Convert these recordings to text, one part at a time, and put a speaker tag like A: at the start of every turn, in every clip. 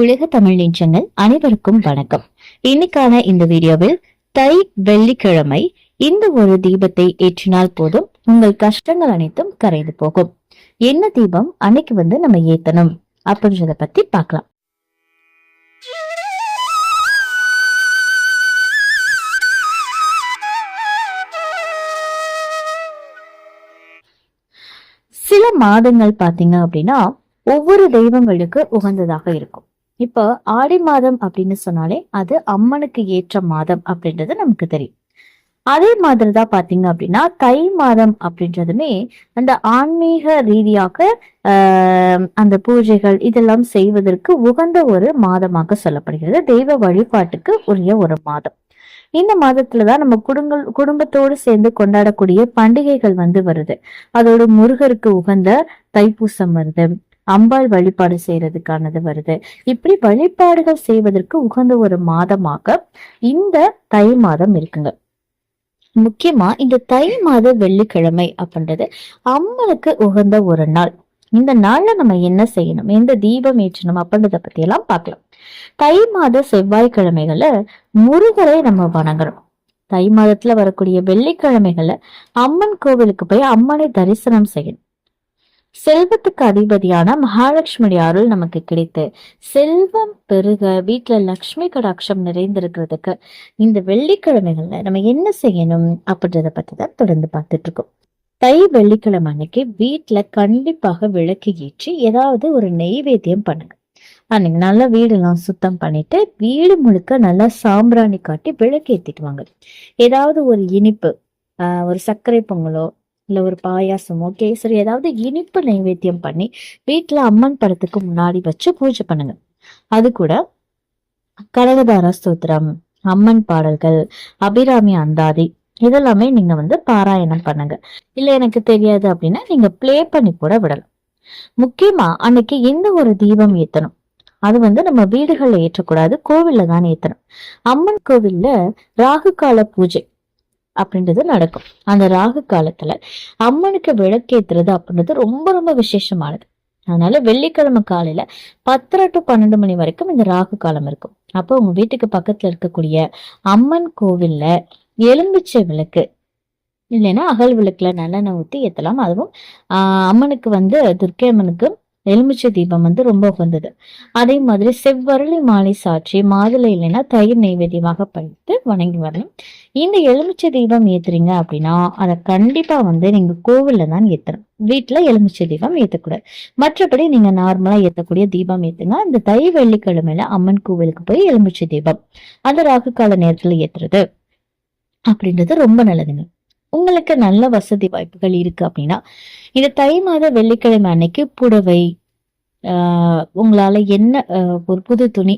A: உலக தமிழ் நெஞ்சங்கள் அனைவருக்கும் வணக்கம். இன்னைக்கான இந்த வீடியோவில் தை வெள்ளிக்கிழமை இந்த ஒரு தீபத்தை ஏற்றினால் போதும் உங்கள் கஷ்டங்கள் அனைத்தும் கரைந்து போகும். என்ன தீபம்? அன்னைக்கு வந்து நம்ம ஏத்தணும். அப்படின்றத பத்தி பார்க்கலாம். சில மாதங்கள் பாத்தீங்க அப்படின்னா ஒவ்வொரு தெய்வங்களுக்கு உகந்ததாக இருக்கும். இப்போ ஆடி மாதம் அப்படின்னு சொன்னாலே அது அம்மனுக்கு ஏற்ற மாதம் அப்படின்றது நமக்கு தெரியும். அதே மாதிரி தான் பாத்தீங்க அப்படின்னா தை மாதம் அப்படின்றதுமே அந்த ஆன்மீக ரீதியாக ஆஹ் அந்த பூஜைகள் இதெல்லாம் செய்வதற்கு உகந்த ஒரு மாதமாக சொல்லப்படுகிறது. தெய்வ வழிபாட்டுக்கு உரிய ஒரு மாதம். இந்த மாதத்துலதான் நம்ம குடும்பங்கள் குடும்பத்தோடு சேர்ந்து கொண்டாடக்கூடிய பண்டிகைகள் வந்து வருது. அதோட முருகருக்கு உகந்த தைப்பூசம் வருது. அம்பாள் வழிபாடு செய்யறதுக்கானது வருது. இப்படி வழிபாடுகள் செய்வதற்கு உகந்த ஒரு மாதமாக இந்த தை மாதம் இருக்குங்க. முக்கியமா இந்த தை மாத வெள்ளிக்கிழமை அப்படின்றது அம்மனுக்கு உகந்த ஒரு நாள். இந்த நாள்ல நம்ம என்ன செய்யணும்? எந்த தீபம் ஏற்றணும் அப்படின்றத பத்தி எல்லாம் பார்க்கலாம். தை மாத செவ்வாய்க்கிழமைகள்ல முருகரை நம்ம வணங்குறோம். தை மாதத்துல வரக்கூடிய வெள்ளிக்கிழமைகள்ல அம்மன் கோவிலுக்கு போய் அம்மனை தரிசனம் செய்யணும். செல்வத்துக்கு அதிபதியான மகாலட்சுமி அருள் நமக்கு கிடைத்து செல்வம் பெருக வீட்டுல லக்ஷ்மி கடாட்சம் நிறைந்திருக்கிறதுக்கு இந்த வெள்ளிக்கிழமைகள்ல நம்ம என்ன செய்யணும் அப்படின்றத பத்தி தான் தொடர்ந்து பார்த்துட்டு இருக்கோம் தை வெள்ளிக்கிழமை அன்னைக்கு வீட்டுல கண்டிப்பாக விளக்கு ஏற்றி ஏதாவது ஒரு நெய்வேத்தியம் பண்ணுங்க. அன்னைக்கு நல்லா வீடெல்லாம் சுத்தம் பண்ணிட்டு வீடு முழுக்க நல்லா சாம்பிராணி காட்டி விளக்கு ஏத்திட்டு வாங்க. ஏதாவது ஒரு இனிப்பு ஆஹ் ஒரு சர்க்கரை பொங்கலோ இல்லை ஒரு பாயாசமோ கேசரி ஏதாவது இனிப்பு நைவேத்தியம் பண்ணி வீட்டில் அம்மன் படத்துக்கு முன்னாடி வச்சு பூஜை பண்ணுங்க. அது கூட கனகதார ஸ்தோத்திரம் அம்மன் பாடல்கள் அபிராமி அந்தாதி இதெல்லாமே நீங்க வந்து பாராயணம் பண்ணுங்க. இல்ல எனக்கு தெரியாது அப்படின்னா நீங்க ப்ளே பண்ணி கூட விடலாம். முக்கியமா அன்னைக்கு எந்த ஒரு தீபம் ஏத்தணும்? அது வந்து நம்ம வீடுகள்ல ஏற்றக்கூடாது கோவில்ல தான் ஏத்தணும். அம்மன் கோவில்ல ராகு கால பூஜை அப்படின்றது நடக்கும். அந்த ராகு காலத்துல அம்மனுக்கு விளக்கேத்துறது அப்படின்றது ரொம்ப ரொம்ப விசேஷமானது. அதனால வெள்ளிக்கிழமை காலையில பத்தரை டு பன்னெண்டு மணி வரைக்கும் இந்த ராகு காலம் இருக்கும். அப்போ உங்க வீட்டுக்கு பக்கத்துல இருக்கக்கூடிய அம்மன் கோவில்ல எலும்பிச்சை விளக்கு இல்லைன்னா அகல் விளக்குல நல்லெண்ணெய் ஊற்றி ஏத்தலாம். அதுவும் ஆஹ் அம்மனுக்கு வந்து துர்க்கை அம்மனுக்கு எலுமிச்சை தீபம் வந்து ரொம்ப உகந்தது. அதே மாதிரி செவ்வரளி மாலை சாற்றி மாதுளை இல்லைன்னா தயிர் நைவேத்தியமாக பழித்து வணங்கி வரணும். இந்த எலுமிச்சை தீபம் ஏத்துறீங்க அப்படின்னா அதை கண்டிப்பா வந்து நீங்க கோவில்ல தான் ஏத்தணும். வீட்டுல எலுமிச்சை தீபம் ஏத்தக்கூடாது. மற்றபடி நீங்க நார்மலா ஏத்தக்கூடிய தீபம் ஏத்துங்க. இந்த தை வெள்ளிக்கிழமையில அம்மன் கோவிலுக்கு போய் எலுமிச்சை தீபம் அந்த ராகு கால நேரத்துல ஏத்துறது அப்படின்றது ரொம்ப நல்லதுங்க. உங்களுக்கு நல்ல வசதி வாய்ப்புகள் இருக்கு அப்படின்னா இந்த தை மாத வெள்ளிக்கிழமை அன்னைக்கு புடவை உங்களால என்ன ஒரு புது துணி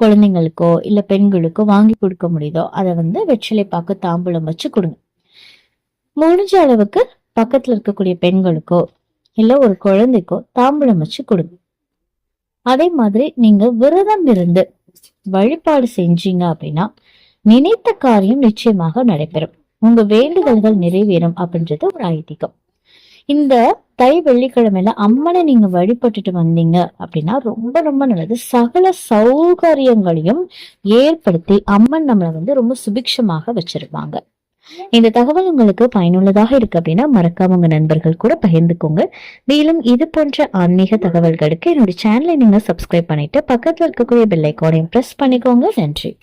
A: குழந்தைங்களுக்கோ இல்ல பெண்களுக்கோ வாங்கி கொடுக்க முடியுதோ அதை வந்து வெற்றிலை பாக்கு தாம்பூலம் வச்சு கொடுங்க. முடிஞ்ச அளவுக்கு பக்கத்துல இருக்கக்கூடிய பெண்களுக்கோ இல்ல ஒரு குழந்தைக்கோ தாம்பூலம் வச்சு கொடுங்க. அதே மாதிரி நீங்க விரதம் இருந்து வழிபாடு செஞ்சீங்க அப்படின்னா நினைத்த காரியம் நிச்சயமாக நடைபெறும். உங்க வேண்டுதல்கள் நிறைவேறும் அப்படின்றது ஒரு ஐதீகம். இந்த தை வெள்ளிக்கிழமையில அம்மனை நீங்க வழிபட்டுட்டு வந்தீங்க அப்படின்னா ரொம்ப ரொம்ப நல்லது. சகல சௌகரியங்களையும் ஏற்படுத்தி அம்மன் நம்மளை வந்து ரொம்ப சுபிக்ஷமாக வச்சிருப்பாங்க. இந்த தகவல் உங்களுக்கு பயனுள்ளதாக இருக்கு அப்படின்னா மறக்காம உங்க நண்பர்கள் கூட பகிர்ந்துக்கோங்க. மேலும் இது போன்ற ஆன்மீக தகவல்களுக்கு என்னுடைய சேனலை நீங்க சப்ஸ்கிரைப் பண்ணிட்டு பக்கத்துல இருக்கக்கூடிய பெல் ஐக்கானையும் பிரஸ் பண்ணிக்கோங்க. நன்றி.